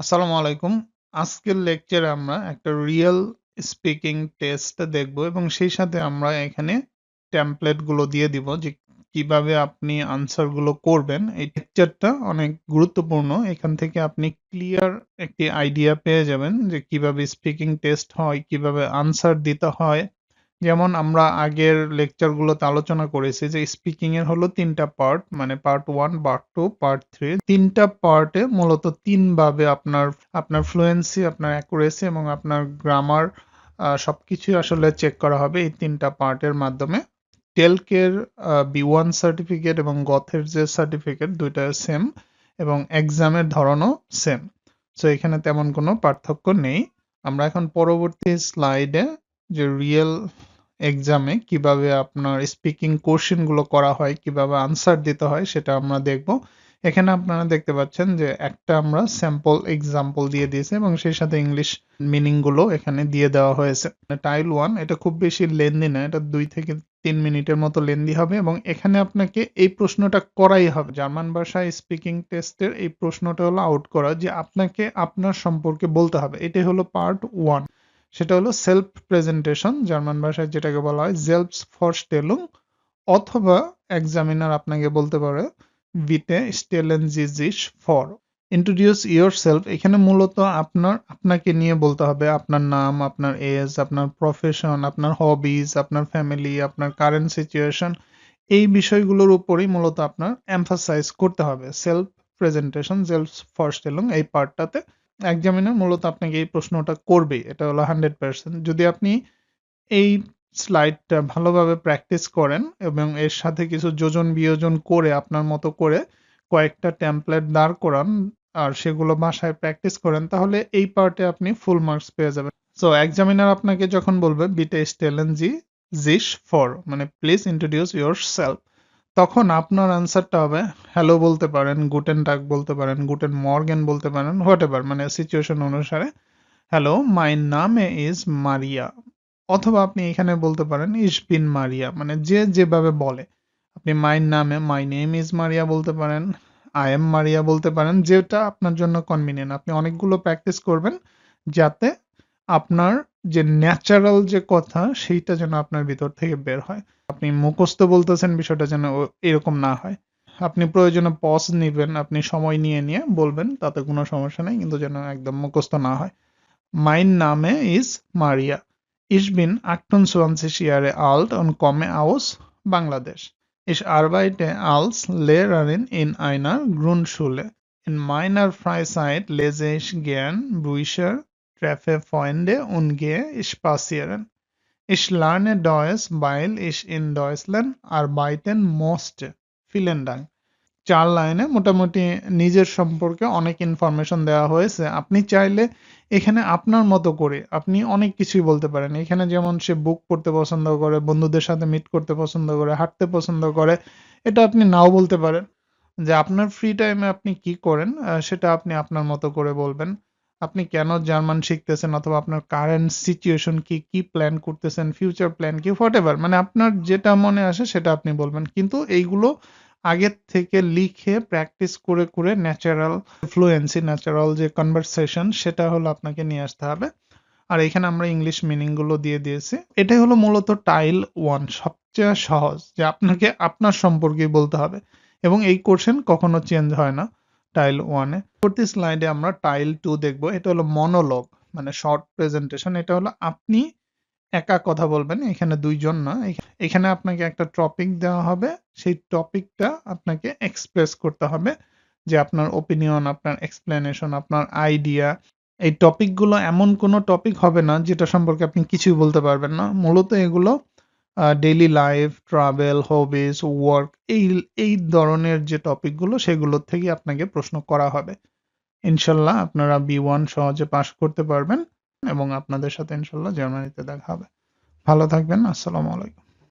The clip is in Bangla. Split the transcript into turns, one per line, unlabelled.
আসসালামু আলাইকুম। আজকের লেকচারে আমরা একটা রিয়েল স্পিকিং টেস্ট দেখব এবং সেই সাথে আমরা এখানে টেমপ্লেটগুলো দিয়ে দিব যে কীভাবে আপনি আনসারগুলো করবেন। এই লেকচারটা অনেক গুরুত্বপূর্ণ। এখান থেকে আপনি ক্লিয়ার একটি আইডিয়া পেয়ে যাবেন যে কীভাবে স্পিকিং টেস্ট হয়, কীভাবে আনসার দিতে হয়। যেমন আমরা আগের লেকচার গুলোতে আলোচনা করেছি যে স্পিকিং এর হলো তিনটা পার্ট মানে part one part two part three তিনটা পার্টে মূলত তিন ভাবে আপনার আপনার ফ্লুয়েন্সি আপনার অ্যাকুরেসি এবং আপনার গ্রামার সবকিছু আসলে চেক করা হবে এই তিনটা পার্টের মাধ্যমে। টেলকের বি ওয়ান সার্টিফিকেট এবং গথের যে সার্টিফিকেট দুইটা সেম এবং এক্সামের ধরনও সেম সো এখানে তেমন কোনো পার্থক্য নেই। আমরা এখন পরবর্তী স্লাইডে যে রিয়েল এক্সামে কীভাবে আপনার স্পিকিং কোশ্চেনগুলো করা হয়, কীভাবে আনসার দিতে হয় সেটা আমরা দেখব। এখানে আপনারা দেখতে পাচ্ছেন যে একটা আমরা স্যাম্পল এক্সাম্পল দিয়ে দিয়েছি এবং সেই সাথে ইংলিশ মিনিংগুলো এখানে দিয়ে দেওয়া হয়েছে। টাইল ওয়ান এটা খুব বেশি লেন্দি না, এটা দুই থেকে তিন মিনিটের মতো লেন্দি হবে এবং এখানে আপনাকে এই প্রশ্নটা করাই হবে। জার্মান ভাষায় স্পিকিং টেস্টের এই প্রশ্নটা হলো আউট করা, যে আপনাকে আপনার সম্পর্কে বলতে হবে। এটাই হলো পার্ট ওয়ান সেটা হলো সেলফ প্রেজেন্টেশন জার্মান ভাষায় যেটাকে বলা হয় জেলফস ফরস্টেলুং অথবা এক্সামিনার আপনাকে বলতে পারে বিতে স্টেলেন জিজিস ফর ইন্ট্রোডিউস ইয়োর সেলফ এখানে মূলত আপনার, আপনাকে নিয়ে বলতে হবে আপনার নাম, আপনার এজ আপনার প্রফেশন আপনার হবিজ আপনার ফ্যামিলি আপনার কারেন্ট সিচুয়েশন এই বিষয়গুলোর উপরেই মূলত আপনার এমফাসাইজ করতে হবে। সেলফ প্রেজেন্টেশন সেলফ ফরস্টেলুং এই পার্টটাতে এক্সামিনার মূলত আপনাকে এই প্রশ্নটা করবেই, এটা হলো হান্ড্রেড পার্সেন্ট। যদি আপনি এই স্লাইডটা ভালোভাবে প্র্যাকটিস করেন এবং এর সাথে কিছু যোজন বিয়োজন করে আপনার মতো করে কয়েকটা টেমপ্লেট দাঁড় করান আর সেগুলো বাসায় প্র্যাকটিস করেন, তাহলে এই পার্টে আপনি ফুল মার্কস পেয়ে যাবেন। সো এক্সামিনার আপনাকে যখন বলবে বিটে স্টেলেন জি জিস ফর মানে প্লিজ ইন্ট্রোডিউস ইউর সেলফ তখন আপনার আনসারটা হবে হ্যালো বলতে পারেন গুটেন ডাক বলতে পারেন গুটেন মর্গেন বলতে পারেন হোয়াট এভার মানে সিচুয়েশন অনুসারে হ্যালো মাই নামে ইজ মারিয়া অথবা আপনি এখানে বলতে পারেন ইস বিন মারিয়া মানে যে যেভাবে বলে। আপনি মাই নামে মাই নেম ইজ মারিয়া বলতে পারেন আই এম মারিয়া বলতে পারেন, যেটা আপনার জন্য কনভিনিয়েন্ট আপনি অনেকগুলো প্র্যাকটিস করবেন, যাতে আপনার যে ন্যাচারাল যে কথা সেইটা যেন আপনার ভিতর থেকে বের হয় আপনি মুখস্থ বলতেছেন বিষয়টা যেন এরকম না হয় আপনি প্রয়োজনে পজ নিবেন আপনি সময় নিয়ে নিয়ে বলবেন তাতে কোনো সমস্যা নেই কিন্তু যেন একদম মুখস্থ না হয় মাইন নামে is Maria Ich bin 28 Jahre alt und komme aus Bangladesh. Ich arbeite als Lehrerin in einer Grundschule. In meiner Freizeit lese ich gern Bücher, treffe Freunde und gehe spazieren. Ich lerne Deutsch, weil ich in Deutschland arbeiten musste. Vielen Dank. চার লাইনে মোটামুটি নিজের সম্পর্কে অনেক ইনফরমেশন দেওয়া হয়েছে আপনি চাইলে এখানে আপনার মতো করে আপনি অনেক কিছুই বলতে পারেন এখানে যেমন সে বুক পড়তে পছন্দ করে বন্ধুদের সাথে মিট করতে পছন্দ করে হাঁটতে পছন্দ করে এটা আপনি নাও বলতে পারেন যে আপনার ফ্রি টাইমে আপনি কি করেন সেটা আপনি আপনার মতো করে বলবেন আপনি কেন জার্মান শিখতেছেন অথবা আপনার কারেন্ট সিচুয়েশন কি কি প্ল্যান করতেছেন ফিউচার প্ল্যান কি হোয়াট এভার মানে আপনার যেটা মনে আসে সেটা আপনি বলবেন। কিন্তু এইগুলো আগের থেকে লিখে প্র্যাকটিস করে করে ন্যাচারাল ফ্লুয়েন্সি ন্যাচারাল যে কনভারসেশন সেটা হলো আপনাকে নিয়ে আসতে হবে। আর এখানে আমরা ইংলিশ মিনিংগুলো দিয়ে দিয়েছি। এটাই হলো মূলত টাইল ওয়ান সবচেয়ে সহজ যে আপনাকে আপনার সম্পর্কে বলতে হবে। এবং এই কোশ্চেন কখনো চেঞ্জ হয় না। টাইল ওয়ানে পরবর্তী স্লাইডে আমরা টাইল টু দেখব। এটা হলো মনোলগ মানে শর্ট প্রেজেন্টেশন এটা হলো আপনি একা কথা বলবেন, এখানে দুইজন না। এখানে আপনাকে একটা টপিক দেওয়া হবে। সেই টপিকটা আপনাকে এক্সপ্রেস করতে হবে যে আপনার ওপিনিয়ন আপনার এক্সপ্লেনেশন আপনার আইডিয়া এই টপিকগুলো এমন কোনো টপিক হবে না যেটা সম্পর্কে আপনি কিছুই বলতে পারবেন না। মূলত এগুলো daily life travel hobbies work এই এই ধরনের যে টপিকগুলো সেগুলোর থেকে আপনাকে প্রশ্ন করা হবে। ইনশাল্লাহ আপনারা বি ওয়ান সহজে পাশ করতে পারবেন এবং আপনাদের সাথে ইনশাল্লাহ জার্মানিতে দেখা হবে। ভালো থাকবেন, আসসালামু আলাইকুম।